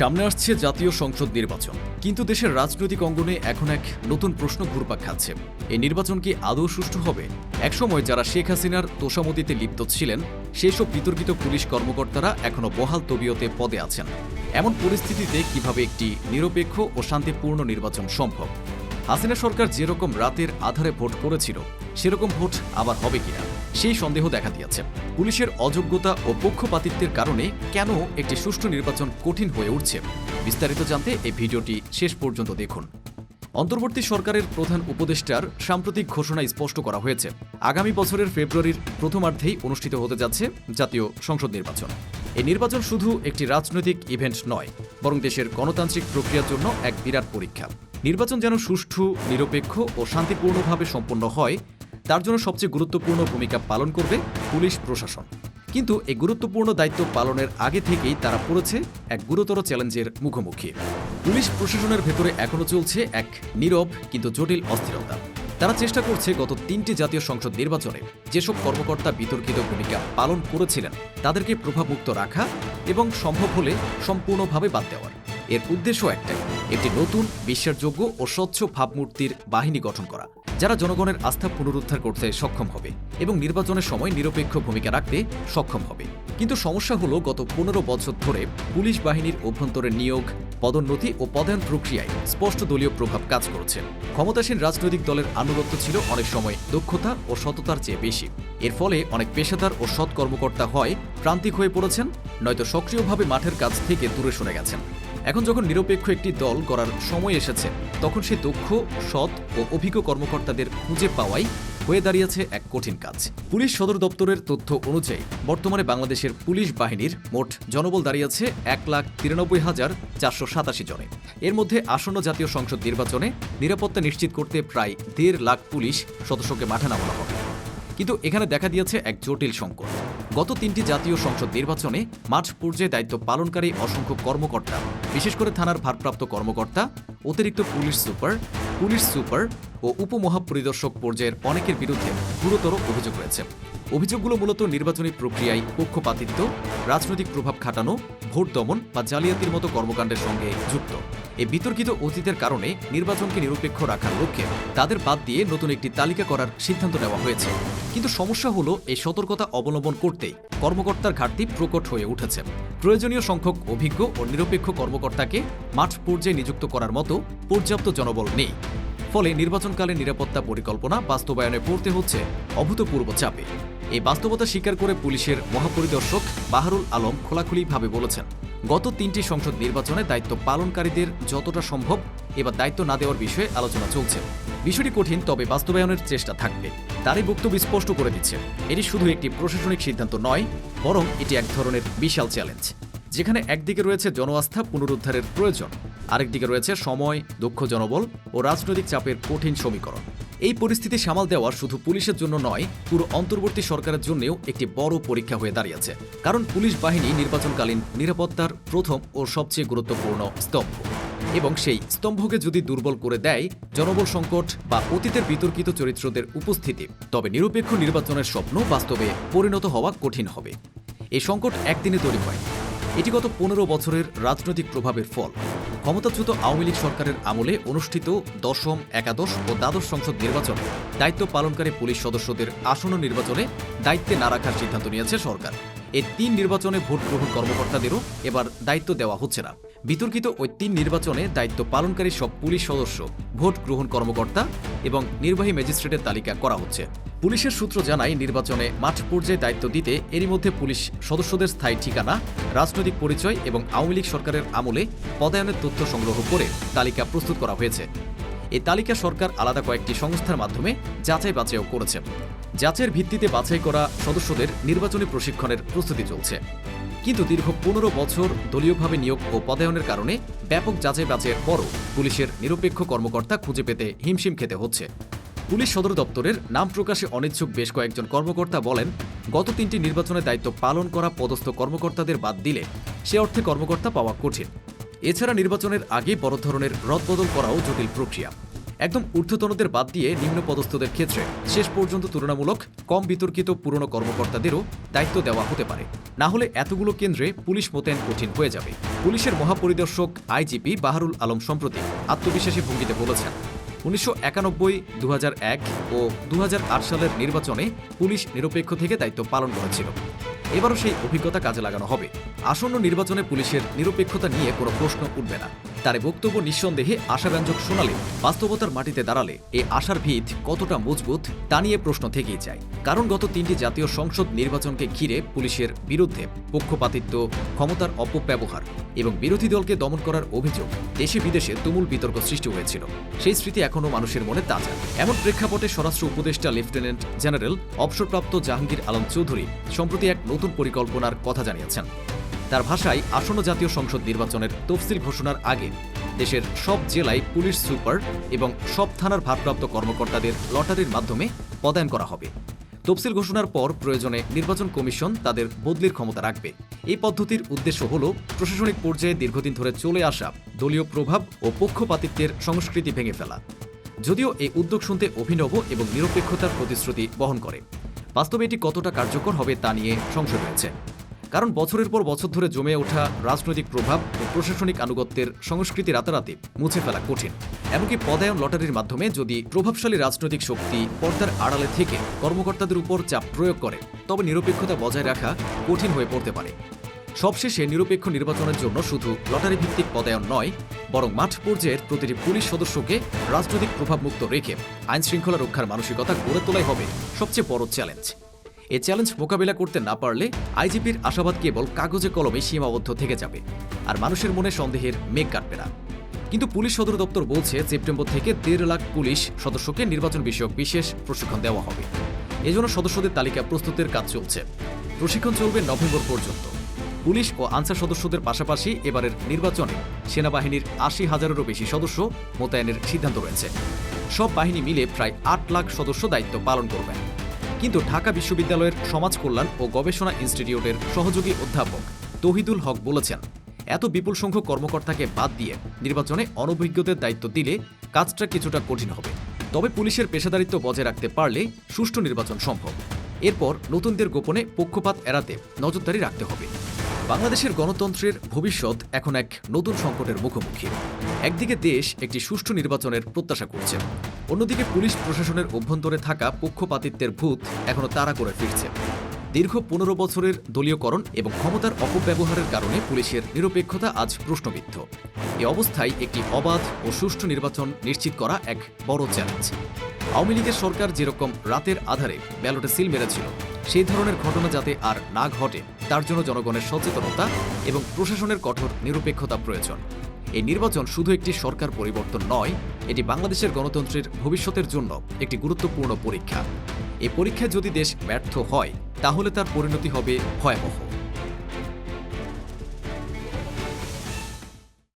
সামনে আসছে জাতীয় সংসদ নির্বাচন। কিন্তু দেশের রাজনৈতিক অঙ্গনে এখন এক নতুন প্রশ্ন ঘুরপাক খাচ্ছে। এই নির্বাচন কি আদৌ সুষ্ঠু হবে? একসময় যারা শেখ হাসিনার তোষামতিতে লিপ্ত ছিলেন, সেসব বিতর্কিত পুলিশ কর্মকর্তারা এখনও বহাল তবিয়তে পদে আছেন। এমন পরিস্থিতিতে কীভাবে একটি নিরপেক্ষ ও শান্তিপূর্ণ নির্বাচন সম্ভব? হাসিনা সরকার যেরকম রাতের আধারে ভোট করেছিল, সেরকম ভোট আবার হবে কিনা, সেই সন্দেহ দেখা দিয়েছে। পুলিশের অযোগ্যতা ও পক্ষপাতিত্বের কারণে কেন একটি সুষ্ঠু নির্বাচন কঠিন হয়ে উঠছে, বিস্তারিত জানতে এই ভিডিওটি শেষ পর্যন্ত দেখুন। অন্তর্বর্তী সরকারের প্রধান উপদেষ্টার সাম্প্রতিক ঘোষণা স্পষ্ট করা হয়েছে। আগামী বছরের ফেব্রুয়ারির প্রথমার্ধেই অনুষ্ঠিত হতে যাচ্ছে জাতীয় সংসদ নির্বাচন। এই নির্বাচন শুধু একটি রাজনৈতিক ইভেন্ট নয়, বরং দেশের গণতান্ত্রিক প্রক্রিয়ার জন্য এক বিরাট পরীক্ষা। নির্বাচন যেন সুষ্ঠু, নিরপেক্ষ ও শান্তিপূর্ণভাবে সম্পন্ন হয়, তার জন্য সবচেয়ে গুরুত্বপূর্ণ ভূমিকা পালন করবে পুলিশ প্রশাসন। কিন্তু এই গুরুত্বপূর্ণ দায়িত্ব পালনের আগে থেকেই তারা পড়েছে এক গুরুতর চ্যালেঞ্জের মুখোমুখি। পুলিশ প্রশাসনের ভেতরে এখনও চলছে এক নীরব কিন্তু জটিল অস্থিরতা। তারা চেষ্টা করছে গত তিনটি জাতীয় সংসদ নির্বাচনে যেসব কর্মকর্তা বিতর্কিত ভূমিকা পালন করেছিলেন, তাদেরকে প্রভাবমুক্ত রাখা এবং সম্ভব হলে সম্পূর্ণভাবে বাদ দেওয়ার। এর উদ্দেশ্য একটাই, একটি নতুন বিশ্বাসযোগ্য ও স্বচ্ছ ভাবমূর্তির বাহিনী গঠন করা, যারা জনগণের আস্থা পুনরুদ্ধার করতে সক্ষম হবে এবং নির্বাচনের সময় নিরপেক্ষ ভূমিকা রাখতে সক্ষম হবে। কিন্তু সমস্যা হলো গত পনেরো বছর ধরে পুলিশ বাহিনীর অভ্যন্তরে নিয়োগ, পদোন্নতি ও পদায়ন প্রক্রিয়ায় স্পষ্ট দলীয় প্রভাব কাজ করছে। ক্ষমতাসীন রাজনৈতিক দলের আনুগত্য ছিল অনেক সময় দক্ষতা ও সততার চেয়ে বেশি। এর ফলে অনেক পেশাদার ও সৎ কর্মকর্তা হয় প্রান্তিক হয়ে পড়েছেন, নয়তো সক্রিয়ভাবে মাঠের কাজ থেকে দূরে সরে গেছেন। এখন যখন নিরপেক্ষ একটি দল গড়ার সময় এসেছে, তখন সে দক্ষ, সৎ ও অভিজ্ঞ কর্মকর্তাদের খুঁজে পাওয়াই হয়ে দাঁড়িয়েছে এক কঠিন কাজ। পুলিশ সদর দপ্তরের তথ্য অনুযায়ী, বর্তমানে বাংলাদেশের পুলিশ বাহিনীর মোট জনবল দাঁড়িয়েছে এক লাখ তিরানব্বই হাজার চারশো সাতাশি জনে। এর মধ্যে আসন্ন জাতীয় সংসদ নির্বাচনে নিরাপত্তা নিশ্চিত করতে প্রায় দেড় লাখ পুলিশ সদস্যকে মাঠে নামানো হবে। কিন্তু এখানে দেখা দিয়েছে এক জটিল সংকট। গত তিনটি জাতীয় সংসদ নির্বাচনে মাঠ পর্যায়ে দায়িত্ব পালনকারী অসংখ্য কর্মকর্তা, বিশেষ করে থানার ভারপ্রাপ্ত কর্মকর্তা, অতিরিক্ত পুলিশ সুপার পুলিশ সুপার ও উপমহাপরিদর্শক পর্যায়ের অনেকের বিরুদ্ধে গুরুতর অভিযোগ রয়েছে। অভিযোগগুলো মূলত নির্বাচনী প্রক্রিয়ায় পক্ষপাতিত্ব, রাজনৈতিক প্রভাব খাটানো, ভোট দমন বা জালিয়াতির মতো কর্মকাণ্ডের সঙ্গে যুক্ত। এই বিতর্কিত অতীতের কারণে নির্বাচনকে নিরপেক্ষ রাখার লক্ষ্যে তাদের বাদ দিয়ে নতুন একটি তালিকা করার সিদ্ধান্ত নেওয়া হয়েছে। কিন্তু সমস্যা হলো এই সতর্কতা অবলম্বন করতেই কর্মকর্তার ঘাটতি প্রকট হয়ে উঠেছে। প্রয়োজনীয় সংখ্যক অভিজ্ঞ ও নিরপেক্ষ কর্মকর্তাকে মাঠ পর্যায়ে নিযুক্ত করার মতো পর্যাপ্ত জনবল নেই। ফলে নির্বাচনকালে নিরাপত্তা পরিকল্পনা বাস্তবায়নে পড়তে হচ্ছে অভূতপূর্ব চাপে। এই বাস্তবতা স্বীকার করে পুলিশের মহাপরিদর্শক বাহারুল আলম খোলাখুলিভাবে বলেছেন। গত তিনটি সংসদ নির্বাচনে দায়িত্ব পালনকারীদের যতটা সম্ভব এবার দায়িত্ব না দেওয়ার বিষয়ে আলোচনা চলছে। বিষয়টি কঠিন, তবে বাস্তবায়নের চেষ্টা থাকবে। তারই বক্তব্য স্পষ্ট করে দিচ্ছে। এটি শুধু একটি প্রশাসনিক সিদ্ধান্ত নয়, বরং এটি এক ধরনের বিশাল চ্যালেঞ্জ। যেখানে একদিকে রয়েছে জনআস্থা পুনরুদ্ধারের প্রয়োজন, আরেকদিকে রয়েছে সময় দক্ষ জনবল ও রাজনৈতিক চাপের কঠিন সমীকরণ। এই পরিস্থিতি সামাল দেওয়া শুধু পুলিশের জন্য নয়, পুরো অন্তর্বর্তী সরকারের জন্যও একটি বড় পরীক্ষা হয়ে দাঁড়িয়েছে। কারণ পুলিশ বাহিনী নির্বাচনকালীন নিরাপত্তার প্রথম ও সবচেয়ে গুরুত্বপূর্ণ স্তম্ভ। এবং সেই স্তম্ভকে যদি দুর্বল করে দেয়, জনবল সংকট বা অতীতের বিতর্কিত চরিত্রদের উপস্থিতি, তবে নিরপেক্ষ নির্বাচনের স্বপ্ন বাস্তবে পরিণত হওয়া কঠিন হবে। এই সংকট একদিনে তৈরি হয়। এটি গত পনেরো বছরের রাজনৈতিক প্রভাবের ফল। ক্ষমতাচ্যুত আওয়ামী লীগ সরকারের আমলে অনুষ্ঠিত দশম, একাদশ ও দ্বাদশ সংসদ নির্বাচনে দায়িত্ব পালনকারী পুলিশ সদস্যদের আসন্ন নির্বাচনে দায়িত্বে না রাখার সিদ্ধান্ত নিয়েছে সরকার। এই তিন নির্বাচনে ভোট গ্রহণ কর্মকর্তাদেরও এবার দায়িত্ব দেওয়া হচ্ছে না। বিতর্কিত ওই তিন নির্বাচনে দায়িত্ব পালনকারী সব পুলিশ সদস্য, ভোট গ্রহণ কর্মকর্তা এবং নির্বাহী ম্যাজিস্ট্রেটের তালিকা করা হচ্ছে। পুলিশের সূত্র জানায়, নির্বাচনে মাঠ পর্যায়ে দায়িত্ব দিতে এরই মধ্যে পুলিশ সদস্যদের স্থায়ী ঠিকানা, রাজনৈতিক পরিচয় এবং আওয়ামী লীগ সরকারের আমলে পদায়নের তথ্য সংগ্রহ করে তালিকা প্রস্তুত করা হয়েছে। এই তালিকা সরকার আলাদা কয়েকটি সংস্থার মাধ্যমে যাচাই বাছাইও করেছে। যাচাইয়ের ভিত্তিতে বাছাই করা সদস্যদের নির্বাচনী প্রশিক্ষণের প্রস্তুতি চলছে। কিন্তু দীর্ঘ পনেরো বছর দলীয়ভাবে নিয়োগ ও পদায়নের কারণে ব্যাপক যাচাই বাছাইয়ের পরও পুলিশের নিরপেক্ষ কর্মকর্তা খুঁজে পেতে হিমশিম খেতে হচ্ছে। পুলিশ সদর দপ্তরের নাম প্রকাশে অনিচ্ছুক বেশ কয়েকজন কর্মকর্তা বলেন, গত তিনটি নির্বাচনে দায়িত্ব পালন করা পদস্থ কর্মকর্তাদের বাদ দিলে সে অর্থে কর্মকর্তা পাওয়া কঠিন। এছাড়া নির্বাচনের আগে বড় ধরনের রদবদল করাও জটিল প্রক্রিয়া। একদম ঊর্ধ্বতনদের বাদ দিয়ে নিম্ন পদস্থদের ক্ষেত্রে শেষ পর্যন্ত তুলনামূলক কম বিতর্কিত পুরনো কর্মকর্তাদেরও দায়িত্ব দেওয়া হতে পারে। না হলে এতগুলো কেন্দ্রে পুলিশ মোতায়েন কঠিন হয়ে যাবে। পুলিশের মহাপরিদর্শক আইজিপি বাহারুল আলম সম্প্রতি আত্মবিশ্বাসী ভঙ্গিতে বলেছেন, উনিশশো একানব্বই দু ও দু হাজার আট সালের নির্বাচনে পুলিশ নিরপেক্ষ থেকে দায়িত্ব পালন করেছিল। এবারও সেই অভিজ্ঞতা কাজে লাগানো হবে। আসন্ন নির্বাচনে পুলিশের নিরপেক্ষতা নিয়ে কোনো প্রশ্ন উঠবে না। তার বক্তব্য নিঃসন্দেহে আশাব্যঞ্জক শোনালে বাস্তবতার মাটিতে দাঁড়ালে এ আশার ভিত কতটা মজবুত তা নিয়ে প্রশ্ন থেকেই যায়। কারণ গত তিনটি জাতীয় সংসদ নির্বাচনকে ঘিরে পুলিশের বিরুদ্ধে পক্ষপাতিত্ব, ক্ষমতার অপব্যবহার এবং বিরোধী দলকে দমন করার অভিযোগ দেশে বিদেশে তুমুল বিতর্ক সৃষ্টি হয়েছিল। সেই স্মৃতি এখনও মানুষের মনে তাজা। এমন প্রেক্ষাপটে স্বরাষ্ট্র উপদেষ্টা লেফটেন্যান্ট জেনারেল অবসরপ্রাপ্ত জাহাঙ্গীর আলম চৌধুরী সম্প্রতি এক নতুন পরিকল্পনার কথা জানিয়েছেন। তার ভাষায় আসন্ন জাতীয় সংসদ নির্বাচনের তফসিল ঘোষণার আগে দেশের সব জেলায় পুলিশ সুপার এবং সব থানার ভারপ্রাপ্ত কর্মকর্তাদের লটারির মাধ্যমে পদায়ন করা হবে। তফসিল ঘোষণার পর প্রয়োজনে নির্বাচন কমিশন তাদের বদলির ক্ষমতা রাখবে। এই পদ্ধতির উদ্দেশ্য হল প্রশাসনিক পর্যায়ে দীর্ঘদিন ধরে চলে আসা দলীয় প্রভাব ও পক্ষপাতিত্বের সংস্কৃতি ভেঙে ফেলা। যদিও এই উদ্যোগ শুনতে অভিনব এবং নিরপেক্ষতার প্রতিশ্রুতি বহন করে। বাস্তবে এটি কতটা কার্যকর হবে তা নিয়ে সংশয় রয়েছে। কারণ বছরের পর বছর ধরে জমে ওঠা রাজনৈতিক প্রভাব ও প্রশাসনিক আনুগত্যের সংস্কৃতি রাতারাতি মুছে ফেলা কঠিন। এমনকি পদায়ন লটারির মাধ্যমে যদি প্রভাবশালী রাজনৈতিক শক্তি পর্দার আড়ালে থেকে কর্মকর্তাদের উপর চাপ প্রয়োগ করে, তবে নিরপেক্ষতা বজায় রাখা কঠিন হয়ে পড়তে পারে। সবশেষে নিরপেক্ষ নির্বাচনের জন্য শুধু লটারি ভিত্তিক পদায়ন নয়, বরং মাঠ পর্যায়ের প্রতিটি পুলিশ সদস্যকে রাজনৈতিক প্রভাবমুক্ত রেখে আইন শৃঙ্খলা রক্ষার মানসিকতা গড়ে তোলাই হবে সবচেয়ে বড় চ্যালেঞ্জ। এ চ্যালেঞ্জ মোকাবিলা করতে না পারলে আইজিপির আশাবাদ কেবল কাগজে কলমে সীমাবদ্ধ থেকে যাবে। আর মানুষের মনে সন্দেহের মেঘ কাটবে না। কিন্তু পুলিশ সদর দপ্তর বলছে, সেপ্টেম্বর থেকে দেড় লাখ পুলিশ সদস্যকে নির্বাচন বিষয়ক বিশেষ প্রশিক্ষণ দেওয়া হবে। এজন্য সদস্যদের তালিকা প্রস্তুতের কাজ চলছে। প্রশিক্ষণ চলবে নভেম্বর পর্যন্ত। পুলিশ ও আনসার সদস্যদের পাশাপাশি এবারের নির্বাচনে সেনাবাহিনীর আশি হাজারেরও বেশি সদস্য মোতায়েনের সিদ্ধান্ত রয়েছে। সব বাহিনী মিলে প্রায় আট লাখ সদস্য দায়িত্ব পালন করবেন। কিন্তু ঢাকা বিশ্ববিদ্যালয়ের সমাজ কল্যাণ ও গবেষণা ইনস্টিটিউটের সহযোগী অধ্যাপক তহিদুল হক বলেছেন, এত বিপুল সংখ্যক কর্মকর্তাকে বাদ দিয়ে নির্বাচনে অনভিজ্ঞদের দায়িত্ব দিলে কাজটা কিছুটা কঠিন হবে। তবে পুলিশের পেশাদারিত্ব বজায় রাখতে পারলে সুষ্ঠু নির্বাচন সম্ভব। এরপর নতুনদের গোপনে পক্ষপাত এড়াতে নজরদারি রাখতে হবে। বাংলাদেশের গণতন্ত্রের ভবিষ্যৎ এখন এক নতুন সংকটের মুখোমুখি। একদিকে দেশ একটি সুষ্ঠু নির্বাচনের প্রত্যাশা করছে, অন্যদিকে পুলিশ প্রশাসনের অভ্যন্তরে থাকা পক্ষপাতিত্বের ভূত এখনও তাড়া করে ফিরছে। দীর্ঘ পনেরো বছরের দলীয়করণ এবং ক্ষমতার অপব্যবহারের কারণে পুলিশের নিরপেক্ষতা আজ প্রশ্নবিদ্ধ। এ অবস্থায় একটি অবাধ ও সুষ্ঠু নির্বাচন নিশ্চিত করা এক বড় চ্যালেঞ্জ। আওয়ামী লীগের সরকার যেরকম রাতের আধারে ব্যালটে সিল মেরেছিল সেই ধরনের ঘটনা যাতে আর না ঘটে, তার জন্য জনগণের সচেতনতা এবং প্রশাসনের কঠোর নিরপেক্ষতা প্রয়োজন। এই নির্বাচন শুধু একটি সরকার পরিবর্তন নয়, এটি বাংলাদেশের গণতন্ত্রের ভবিষ্যতের জন্য একটি গুরুত্বপূর্ণ পরীক্ষা। এই পরীক্ষায় যদি দেশ ব্যর্থ হয়, তাহলে তার পরিণতি হবে ভয়াবহ।